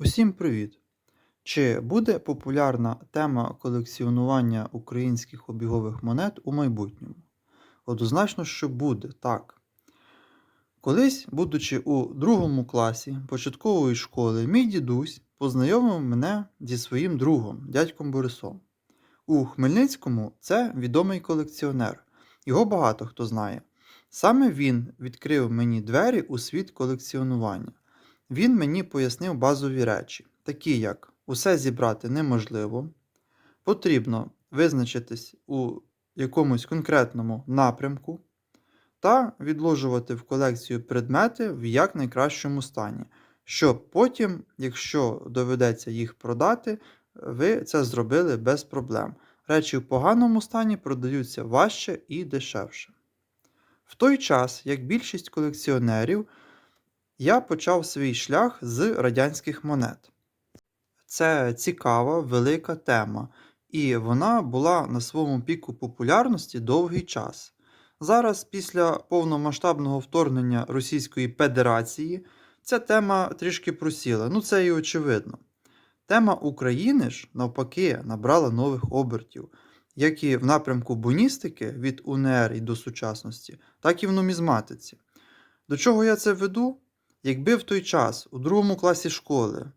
Усім привіт! Чи буде популярна тема колекціонування українських обігових монет у майбутньому? Однозначно, що буде, так. Колись, будучи у другому класі початкової школи, мій дідусь познайомив мене зі своїм другом, дядьком Борисом. У Хмельницькому це відомий колекціонер. Його багато хто знає. Саме він відкрив мені двері у світ колекціонування. Він мені пояснив базові речі, такі як усе зібрати неможливо, потрібно визначитись у якомусь конкретному напрямку та відложувати в колекцію предмети в якнайкращому стані, щоб потім, якщо доведеться їх продати, ви це зробили без проблем. Речі в поганому стані продаються важче і дешевше. В той час, як більшість колекціонерів, я почав свій шлях з радянських монет. Це цікава, велика тема, і вона була на своєму піку популярності довгий час. Зараз, після повномасштабного вторгнення Російської Федерації, ця тема трішки просіла. Ну це і очевидно. Тема України ж, навпаки, набрала нових обертів, як і в напрямку буністики від УНР і до сучасності, так і в нумізматиці. До чого я це веду? Якби в той час, у другому класі школи,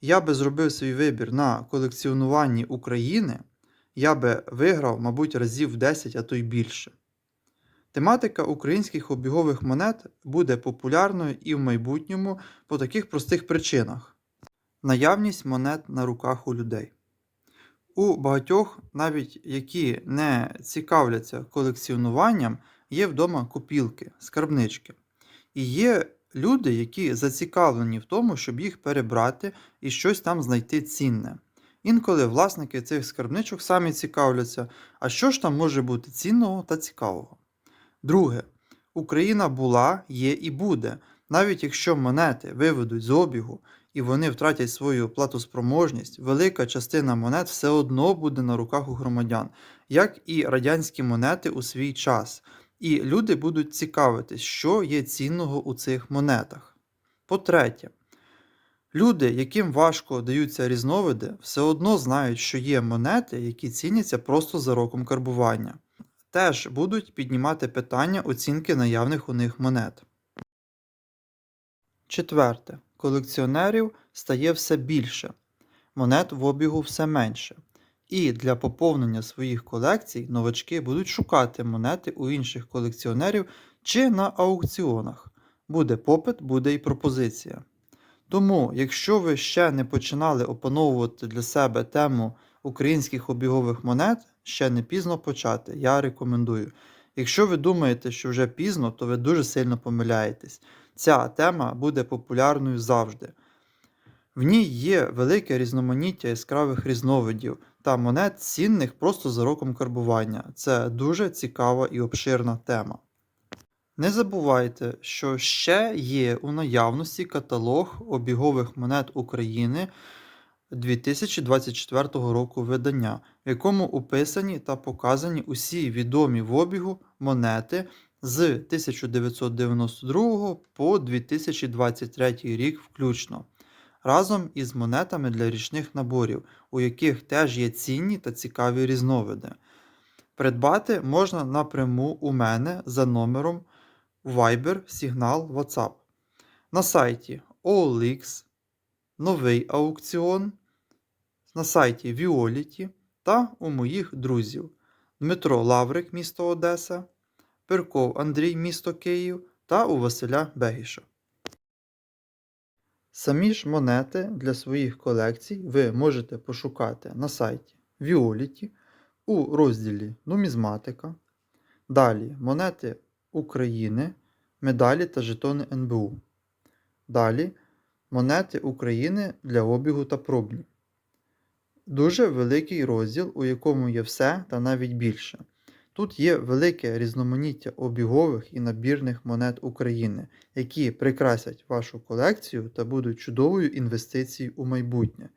я би зробив свій вибір на колекціонуванні України, я би виграв, мабуть, разів 10, а то й більше. Тематика українських обігових монет буде популярною і в майбутньому по таких простих причинах: наявність монет на руках у людей. У багатьох, навіть які не цікавляться колекціонуванням, є вдома копілки, скарбнички. І є люди, які зацікавлені в тому, щоб їх перебрати і щось там знайти цінне. Інколи власники цих скарбничок самі цікавляться, а що ж там може бути цінного та цікавого. Друге, Україна була, є і буде, навіть якщо монети виведуть з обігу і вони втратять свою платоспроможність, велика частина монет все одно буде на руках у громадян, як і радянські монети у свій час. І люди будуть цікавитись, що є цінного у цих монетах. По-третє, люди, яким важко даються різновиди, все одно знають, що є монети, які ціняться просто за роком карбування. Теж будуть піднімати питання оцінки наявних у них монет. Четверте. Колекціонерів стає все більше, монет в обігу все менше. І для поповнення своїх колекцій новачки будуть шукати монети у інших колекціонерів чи на аукціонах. Буде попит, буде і пропозиція. Тому, якщо ви ще не починали опановувати для себе тему українських обігових монет, ще не пізно почати, я рекомендую. Якщо ви думаєте, що вже пізно, то ви дуже сильно помиляєтесь. Ця тема буде популярною завжди. В ній є велике різноманіття яскравих різновидів та монет цінних просто за роком карбування. Це дуже цікава і обширна тема. Не забувайте, що ще є у наявності каталог обігових монет України 2024 року видання, в якому описані та показані усі відомі в обігу монети з 1992 по 2023 рік включно разом із монетами для річних наборів, у яких теж є цінні та цікаві різновиди. Придбати можна напряму у мене за номером Viber Signal WhatsApp. На сайті OLX, Новий аукціон, на сайті Violet та у моїх друзів Дмитро Лаврик, місто Одеса, Перков Андрій, місто Київ та у Василя Бегіша. Самі ж монети для своїх колекцій ви можете пошукати на сайті Violet у розділі Нумізматика. Далі монети України, медалі та жетони НБУ. Далі монети України для обігу та пробні. Дуже великий розділ, у якому є все та навіть більше. Тут є велике різноманіття обігових і набірних монет України, які прикрасять вашу колекцію та будуть чудовою інвестицією у майбутнє.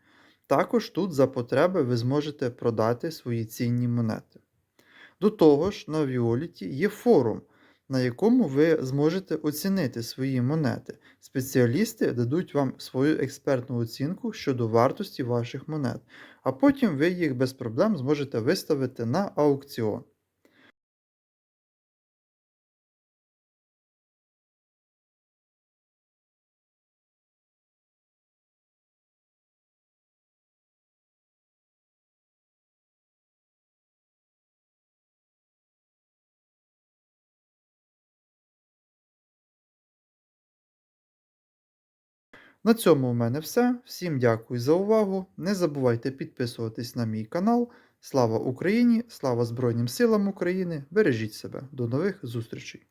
Також тут за потреби ви зможете продати свої цінні монети. До того ж, на Віоліті є форум, на якому ви зможете оцінити свої монети. Спеціалісти дадуть вам свою експертну оцінку щодо вартості ваших монет, а потім ви їх без проблем зможете виставити на аукціон. На цьому у мене все. Всім дякую за увагу. Не забувайте підписуватись на мій канал. Слава Україні! Слава Збройним силам України! Бережіть себе! До нових зустрічей!